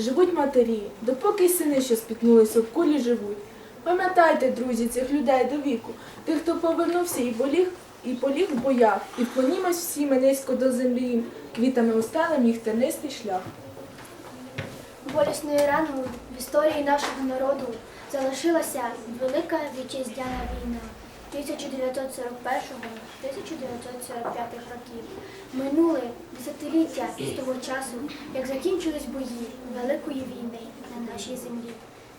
живуть матері, допоки сини, що спітнулися в кулі, живуть. Пам'ятайте, друзі, цих людей до віку, тих, хто повернувся і поліг, і поліг в боях, і вклонімось всі ми низько до землі, квітами устелем їх тернистий шлях. Болісною раною в історії нашого народу залишилася Велика Вітчизняна війна 1941-1945 років. Минули десятиліття з того часу, як закінчились бої Великої війни на нашій землі.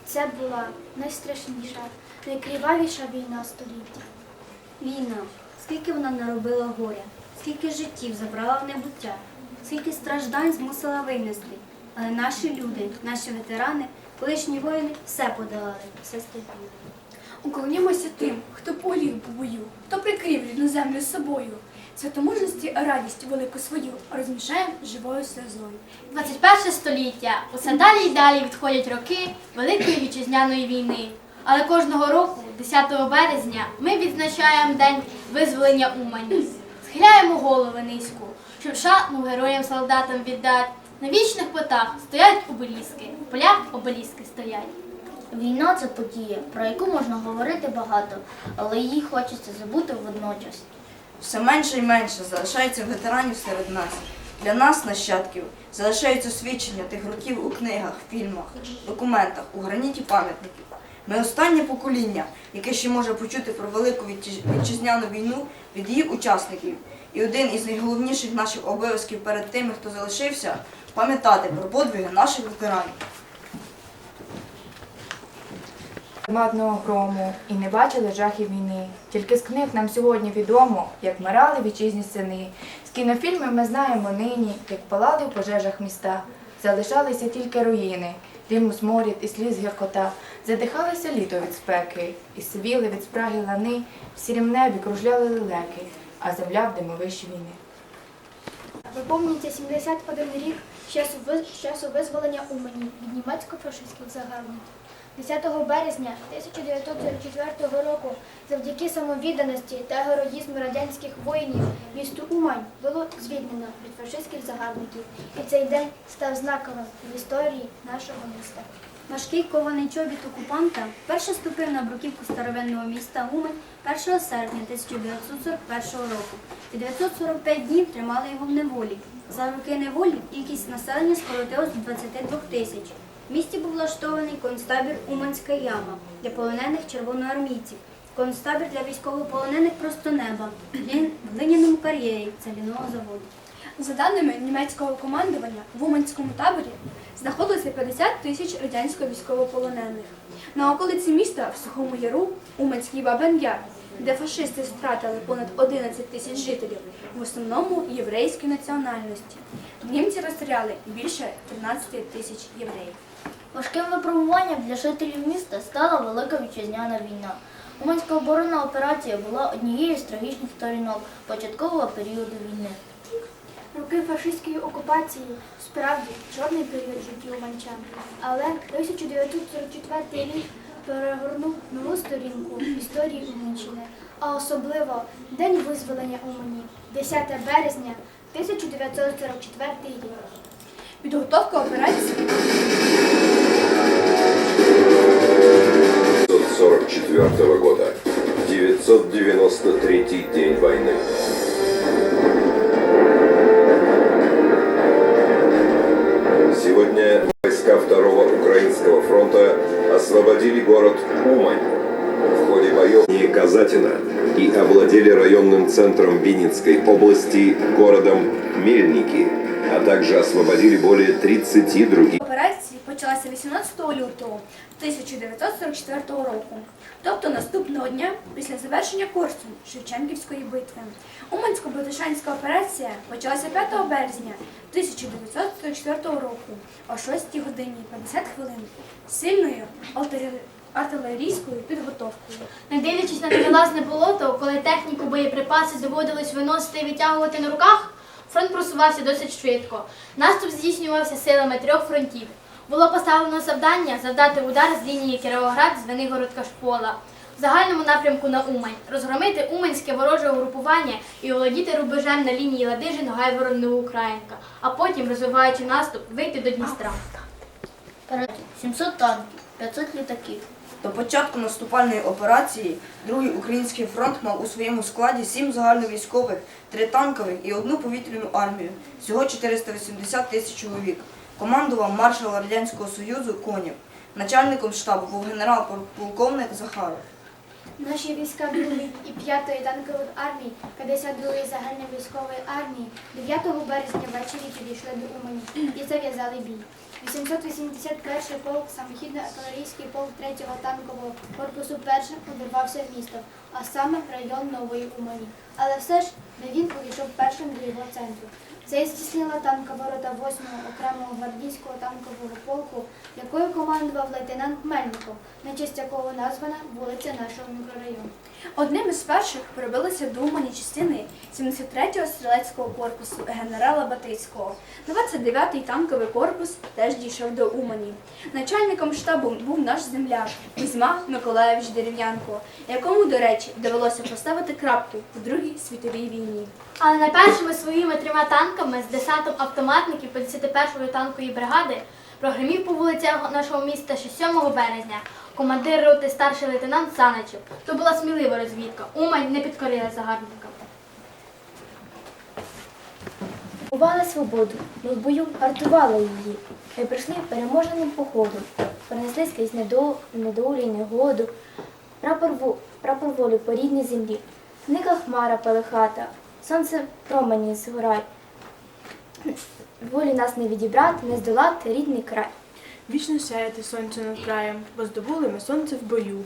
Це була найстрашніша, найкривавіша війна століття. Війна, скільки вона наробила горя, скільки життів забрала в небуття, скільки страждань змусила винести. Але наші люди, наші ветерани, колишні воїни все подолали, все стерпіли. Уклонімося тим, хто поліг у бою, хто прикрив рідну землю собою. Святомужності радість велику свою розмішаємо живою сльозою. 21 століття. Усе далі й далі відходять роки Великої вітчизняної війни. Але кожного року, 10 березня, ми відзначаємо День визволення Умані. Схиляємо голови низько, щоб шану героям солдатам віддати. На вічних потах стоять обеліски, в полях обеліски стоять. Війна це подія, про яку можна говорити багато, але її хочеться забути водночас. Все менше і менше залишається ветеранів серед нас. Для нас, нащадків, залишаються свідчення тих років у книгах, фільмах, документах, у граніті пам'ятників. Ми останнє покоління, яке ще може почути про велику вітчизняну війну від її учасників. І один із найголовніших наших обов'язків перед тими, хто залишився, пам'ятати про подвиги наших ветеранів. Арматного грому і не бачили жахів війни. Тільки з книг нам сьогодні відомо, як вмирали вітчизні сини. З кінофільмів ми знаємо нині, як палали в пожежах міста. Залишалися тільки руїни, диму сморід і сліз гіркота. Задихалося літо від спеки, і сивіли від спраги лани, в сірім небі кружляли лелеки, а земля в димовищі війни. Виповнюється 71 рік з часу визволення Умані від німецько-фашистських загарбників. 10 березня 1944 року завдяки самовідданості та героїзму радянських воїнів місто Умань було звільнено від фашистських загарбників. І цей день став знаковим в історії нашого міста. Важкий кований чобіт окупанта вперше ступив на бруківку старовинного міста Умань 1 серпня 1941 року. І 945 днів тримали його в неволі. За роки неволі кількість населення скоротилась до 22 тисяч. В місті був влаштований концтабір Уманська яма для полонених червоноармійців, концтабір для військовополонених просто неба в глиняному кар'єрі цегляного заводу. За даними німецького командування, в Уманському таборі знаходилося 50 тисяч радянсько військовополонених. На околиці міста в Сухому Яру, Уманський Бабин Яр, де фашисти втратили понад 11 тисяч жителів, в основному єврейської національності. Німці розстріляли більше 13 тисяч євреїв. Важким випробуванням для жителів міста стала Велика Вітчизняна війна. Уманська оборонна операція була однією з трагічних сторінок початкового періоду війни. Роки фашистської окупації справді чорний період в житті уманчан. Але 1944 рік перегорнув нову сторінку в історії Уманщини, а особливо День визволення Умані, 10 березня 1944 рік. Підготовка операції 1944 года. 993 день войны. Сегодня войска Второго Украинского фронта освободили город Умань в ходе боев и Казатина и овладели районным центром Винницкой области городом Мельники, а также освободили более 30 других. Почалася 18 лютого 1944 року, тобто наступного дня після завершення курсу Шевченківської битви. Умансько-Братишанська операція почалася 5 березня 1944 року о 6 годині 50 хвилин сильною артилерійською підготовкою. Не дивлячись на невилазне болото, коли техніку боєприпаси доводилось виносити і витягувати на руках, фронт просувався досить швидко. Наступ здійснювався силами трьох фронтів. Було поставлено завдання завдати удар з лінії Кіровоград Звенигород Кашпола в загальному напрямку на Умань, розгромити уманське вороже угрупування і володіти рубежем на лінії Ладижин, Гайворон, Новоукраїнка, а потім, розвиваючи наступ, вийти до Дністра. 700 танків, 500 літаків. До початку наступальної операції Другий український фронт мав у своєму складі сім загальновійськових, три танкових і одну повітряну армію. Всього 480 тисяч чоловік. Командував маршал Радянського Союзу Конєв. Начальником штабу був генерал-полковник Захаров. Наші війська 2 і 5 танкових армій 52-ї загальновійськової армії 9 березня ввечері підійшли до Умані і зав'язали бій. 881 полк, самохідно-артилерійський полк 3-го танкового корпусу першим увірвався в місто, а саме в район Нової Умані. Але все ж не він увійшов першим до його центру. Це здійснила танкова рота 8-го окремого гвардійського танкового полку, якою командував лейтенант Мельников, на честь якого названа вулиця нашого мікрорайону. Одним із перших пробилися думані частини 73-го стрілецького корпусу генерала Батицького. 29-й танковий корпус теж дійшов до Умані. Начальником штабу був наш земляк Кузьма Миколаєвич Дерев'янко, якому, до речі, довелося поставити крапку в Другій світовій війні. Але найпершими своїми трьома танками з десантом автоматників 51-ї танкової бригади прогремів по вулицях нашого міста ще 7 березня. Командир роти старший лейтенант Саничев. То була смілива розвідка. Умань не підкорила загарбникам. Купували свободу, ми в бою гартували її. Ми прийшли переможеним походом, пронесли скрізь недо- недолю й негоду, прапор, во- прапор волі по рідній землі. Зникла хмара пелехата, сонце промені згорай. Волі нас не відібрати, не здолати рідний край. Вічно сяяти сонце над краєм, бо здобули ми сонце в бою.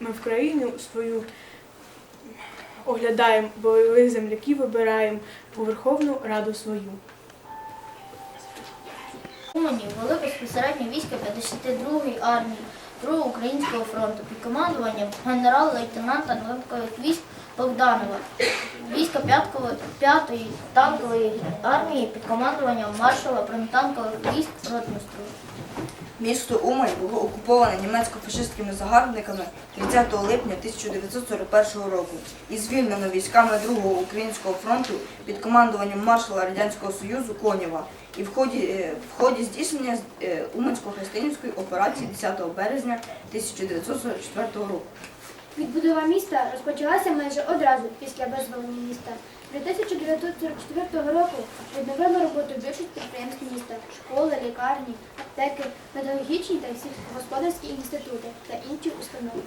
Ми в країну свою оглядаємо, бойових земляків вибираємо у Верховну Раду свою. Умані вели безпосередньо війська 52-ї армії Другого українського фронту під командуванням генерал-лейтенанта Легкових військ Богданова, війська 5-ї танкової армії під командуванням маршала бронетанкових військ Ротмістру. Місто Умань було окуповане німецько-фашистськими загарбниками 30 липня 1941 року і звільнено військами Другого українського фронту під командуванням маршала Радянського Союзу Конєва і в ході, е, в ході здійснення е, Умансько-Христинівської операції 10 березня 1944 року. Відбудова міста розпочалася майже одразу після визволення міста. До 1944 року відновили роботу більшість підприємств міста, школи, лікарні, аптеки, педагогічні та сільськогосподарські інститути та інші установи.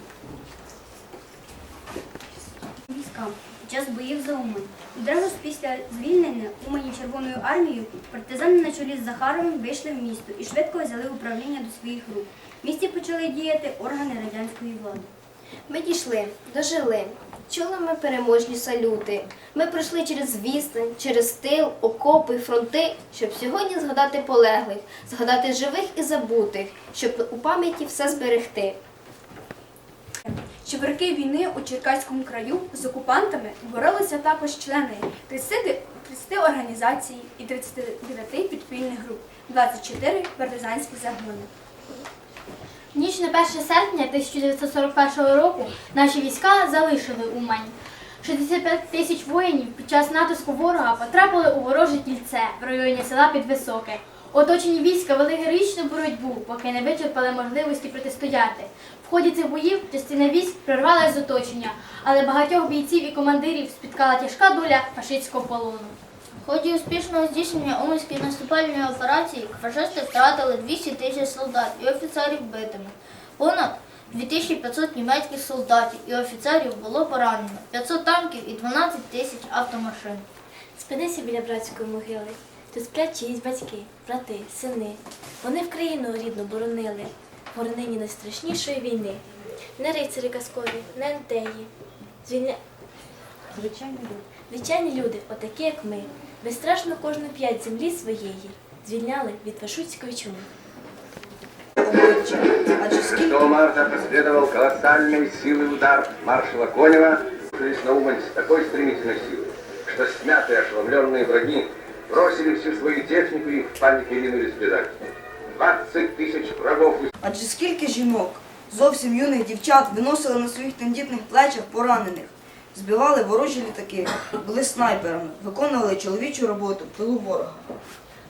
військам під час боїв за Умань. Відразу ж після звільнення Умані Червоною армією партизани на чолі з Захаровим вийшли в місто і швидко взяли управління до своїх рук. В місті почали діяти органи радянської влади. Ми дійшли, дожили. Чули ми переможні салюти. Ми пройшли через відстань, через тил, окопи, фронти, щоб сьогодні згадати полеглих, згадати живих і забутих, щоб у пам'яті все зберегти. Що в роки війни у Черкаському краю з окупантами боролися також члени 30, 30 організацій і 39 підпільних груп, 24 партизанські загони. Ніч на 1 серпня 1941 року наші війська залишили Умань. 65 тисяч воїнів під час натиску ворога потрапили у вороже кільце в районі села Підвисоке. Оточені війська вели героїчну боротьбу, поки не вичерпали можливості протистояти. В ході цих боїв частина військ прорвала з оточення, але багатьох бійців і командирів спіткала тяжка доля фашистського полону. В ході успішного здійснення Уманської наступальної операції фашисти втратили 200 тисяч солдат і офіцерів битими. Понад 2500 німецьких солдатів і офіцерів було поранено, 500 танків і 12 тисяч автомашин. Спинися біля братської могили. Тут сплять чиїсь батьки, брати, сини. Вони в країну рідну боронили, в горинині найстрашнішої війни. Не рицарі казкові, не антеї. Звільня... Звичайно, люди. Звичайні люди, отакі як ми, безстрашно кожну п'ять землі своєї звільняли від фашистської чуми. Обличчя. Адже скільки 6 марта последовал колоссальной силы удар маршала Конева, шли на Умань с такой стремительной силой, что смятые ошеломленные враги бросили всю свою технику и в панике ринулись бежать. 20 тысяч врагов Адже скільки жінок, зовсім юних дівчат виносили на своїх тендітних плечах поранених, збивали ворожі літаки, були снайперами, виконували чоловічу роботу в тилу ворога.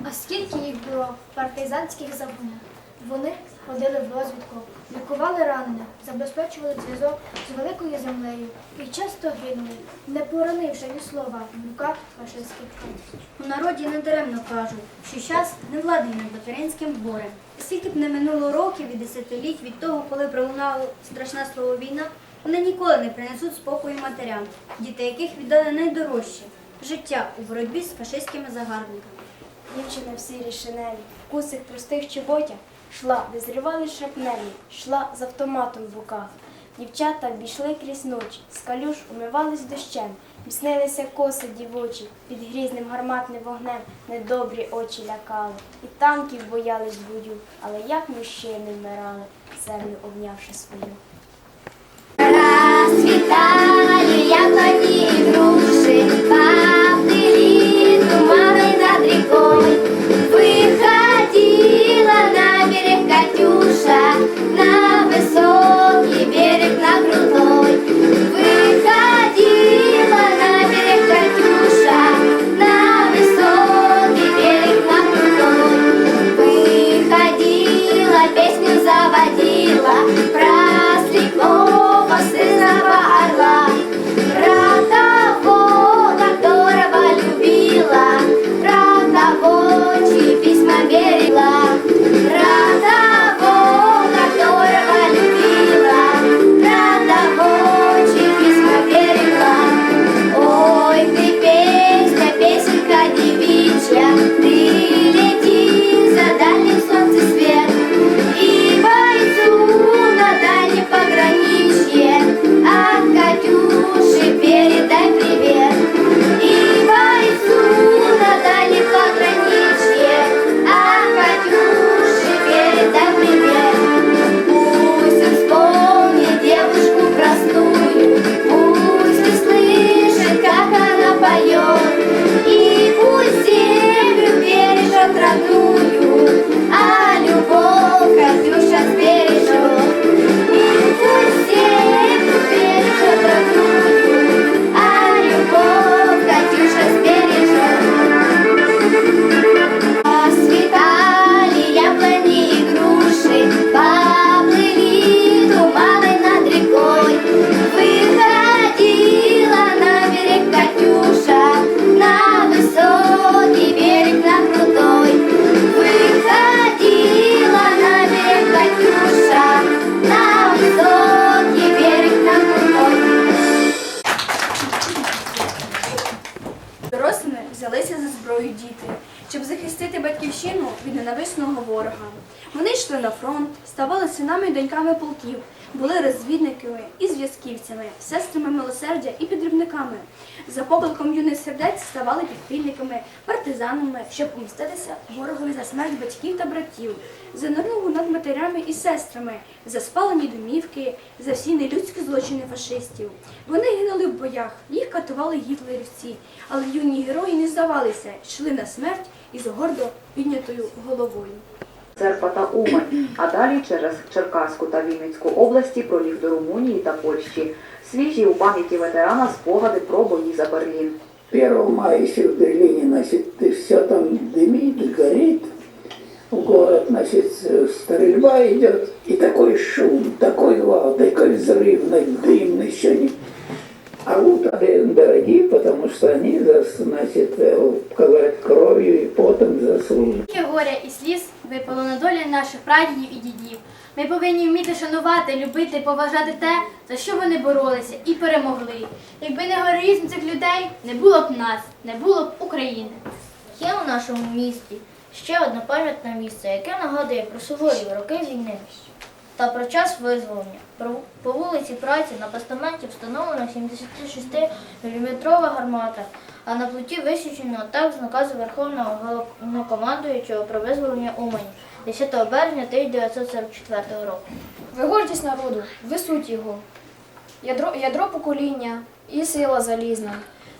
А скільки їх було в партизанських загонах? Вони ходили в розвідку, лікували ранених, забезпечували зв'язок з великою землею і часто гинули, не поранивши ні слова в руках фашистських куль. У народі не даремно кажуть, що час не владний над материнським горем. Скільки б не минуло років і десятиліть від того, коли пролунало страшне слово війна, вони ніколи не принесуть спокою матерям, діти яких віддали найдорожче життя у боротьбі з фашистськими загарбниками. Дівчина в сірій шинелі, в кусих простих чоботях, шла, де зривали шрапнелі, йшла з автоматом в руках. Дівчата обійшли крізь ночі, з калюш умивались дощем, міснилися коси дівочі, під грізним гарматним вогнем недобрі очі лякали. І танків боялись бою, але як мужчини вмирали, землю обнявши свою. На берег Катюша, На підривниками. За покликом юних сердець ставали підпільниками, партизанами, щоб помститися ворогові за смерть батьків та братів, за наругу над матерями і сестрами, за спалені домівки, за всі нелюдські злочини фашистів. Вони гинули в боях, їх катували гітлерівці, але юні герої не здавалися, йшли на смерть із гордо піднятою головою. Церква та Умань, а далі через Черкаську та Вінницьку області проліг до Румунії та Польщі. Свіжі у пам'яті ветерана спогади про бої за Берлін. 1 мая еще в Берлине, значит, все там дымит, горит. В город, значит, стрельба идет, и такой шум, такой гвалт, такой взрывный, дым еще не... А утро дорогие, потому что они, за- значит, э, сказать, кровью и потом заслужили. Скільки горя і сліз випало на долі наших прадідів і дідів. Ми повинні вміти шанувати, любити, поважати те, за що вони боролися і перемогли. Якби не героїзм цих людей, не було б нас, не було б України. Є у нашому місті ще одне пам'ятне місце, яке нагадує про суворі роки війни та про час визволення. По вулиці Праці на постаменті встановлена 76-мм гармата, а на плиті висічено так з наказу Верховного Головнокомандуючого про визволення Умані 10 березня 1944 року. Ви гордість народу, ви суть його. Ядро, ядро покоління і сила залізна,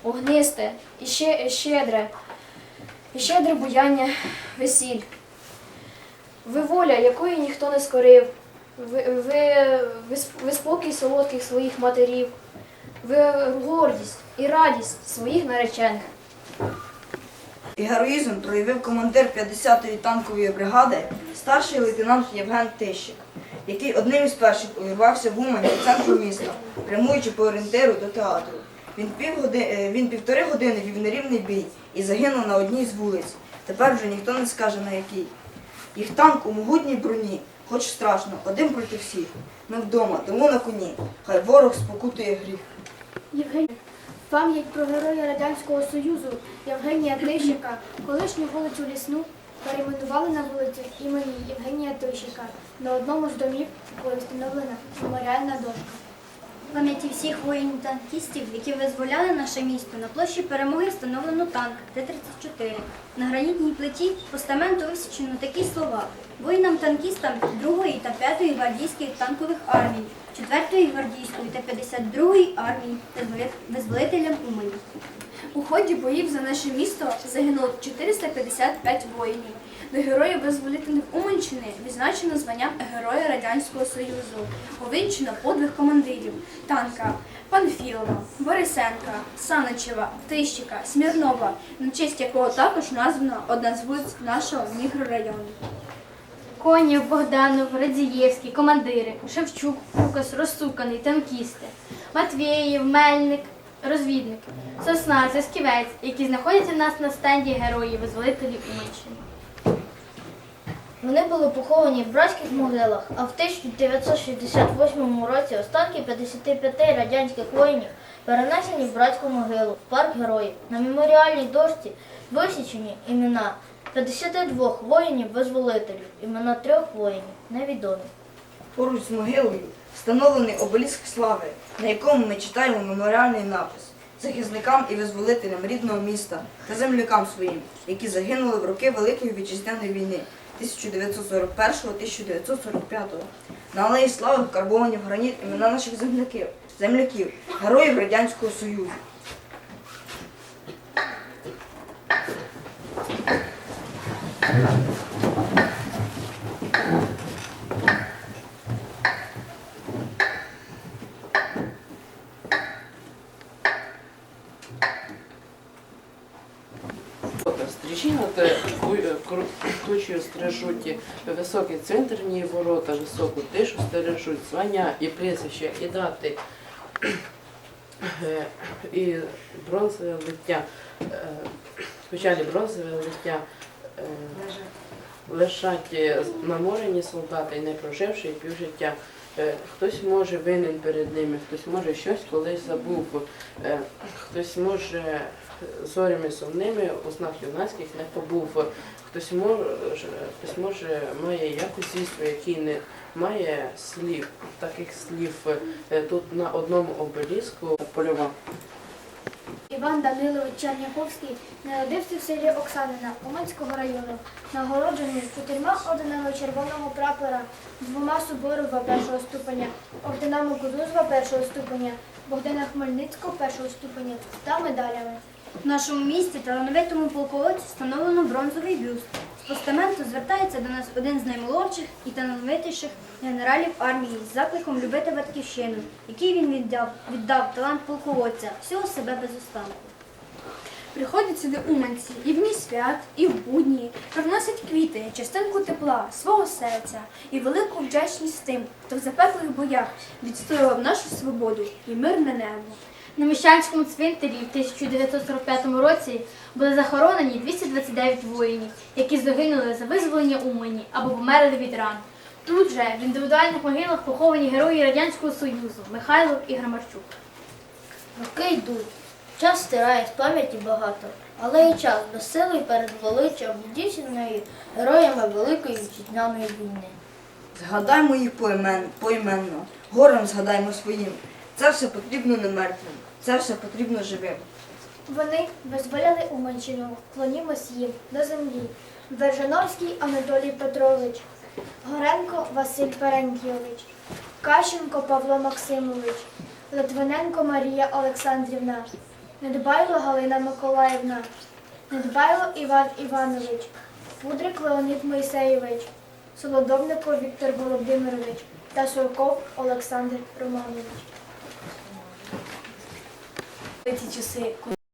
огнисте, і ще, щедре, і щедре буяння весіль. Ви воля, якої ніхто не скорив. Ви, ви, ви, спокій солодких своїх матерів. Ви гордість і радість своїх наречених. І героїзм проявив командир 50-ї танкової бригади, старший лейтенант Євген Тищик, який одним із перших увірвався в Умань до центру міста, прямуючи по орієнтиру до театру. Він, півгоди... е, він півтори години вів нерівний бій і загинув на одній з вулиць. Тепер вже ніхто не скаже на якій. Їх танк у могутній броні, хоч страшно, один проти всіх. Ми вдома, тому на коні. Хай ворог спокутує гріх. Євгенія. Пам'ять про героя Радянського Союзу Євгенія Тищика, колишню вулицю Лісну, перейменували на вулицю імені Євгенія Тищика. На одному з домів була встановлена меморіальна дошка. Пам'яті всіх воїнів-танкістів, які визволяли наше місто, на площі перемоги встановлено танк Т-34. На гранітній плиті постаменту висічено такі слова воїнам-танкістам 2-ї та 5-ї гвардійських танкових армій, 4-ї гвардійської та 52-ї армій та визволителям Умані. У ході боїв за наше місто загинуло 455 воїнів. До героїв визволителів Уманщини відзначено званням Героя Радянського Союзу. Увінчено подвиг командирів танка Панфілова, Борисенка, Саничева, Тищика, Смірнова, на честь якого також названа одна з вулиць нашого мікрорайону. Конєв, Богданов, Радзієвський, командири, Шевчук, Фукас, Розсуканий, танкісти, Матвєєв, Мельник, розвідники, Сосна, Засківець, які знаходяться в нас на стенді героїв визволителів Уманщини. Вони були поховані в братських могилах, а в 1968 році останки 55 радянських воїнів перенесені в братську могилу, в парк героїв. На меморіальній дошці висічені імена 52 воїнів-визволителів, імена трьох воїнів невідомі. Поруч з могилою встановлений обеліск слави, на якому ми читаємо меморіальний напис захисникам і визволителям рідного міста та землякам своїм, які загинули в роки Великої Вітчизняної війни 1941-1945. На алеї слави вкарбовані в граніт імена наших земляків, земляків, героїв Радянського Союзу. Стрижінати стрижуть високі центрні ворота, високу тишу стережуть, звання і прізвище, і дати, е, і бронзове лиття, спочатку бронзове лиття е, лишать наморені солдати не проживши півжиття. Е, Хтось може винен перед ними, хтось може щось колись забув, хтось може зорями сумними у снах юнацьких не побув, хтось може, хтось може має якось звіство, який не має слів, таких слів е, тут на одному обеліску польова. Іван Данилович Черняховський народився в селі Оксанина Уманського району, нагороджений чотирма орденами червоного прапора, двома Суворова першого ступеня, орденами Кутузова першого ступеня, Богдана Хмельницького першого ступеня та медалями. В нашому місті талановитому полководцю встановлено бронзовий бюст. З постаменту звертається до нас один з наймолодших і талановитіших генералів армії з закликом любити батьківщину, який він віддав, віддав талант полководця, всього себе без останку. Приходять сюди уманці і в дні свят, і в будні, приносять квіти, частинку тепла, свого серця і велику вдячність тим, хто в запеклих боях відстоював нашу свободу і мирне небо. На Міщанському цвинтарі в 1945 році були захоронені 229 воїнів, які загинули за визволення Умані або померли від ран. Тут же в індивідуальних могилах поховані герої Радянського Союзу Михайлов і Грамарчук. Роки йдуть, час стирає з пам'яті багато, але і час безсилий перед величчям здійсненої героями Великої Вітчизняної війни. Згадаймо їх поімен, поіменно, горем згадаймо своїм. Це все потрібно не мертвим, це все потрібно живим. Вони визволяли Уманщину, клонімось їм до землі. Вержановський Анатолій Петрович, Горенко Василь Перенкійович, Кащенко Павло Максимович, Литвиненко Марія Олександрівна, Недбайло Галина Миколаївна, Недбайло Іван Іванович, Фудрик Леонід Мойсеєвич, Солодовников Віктор Володимирович та Сурков Олександр Романович. ті часи,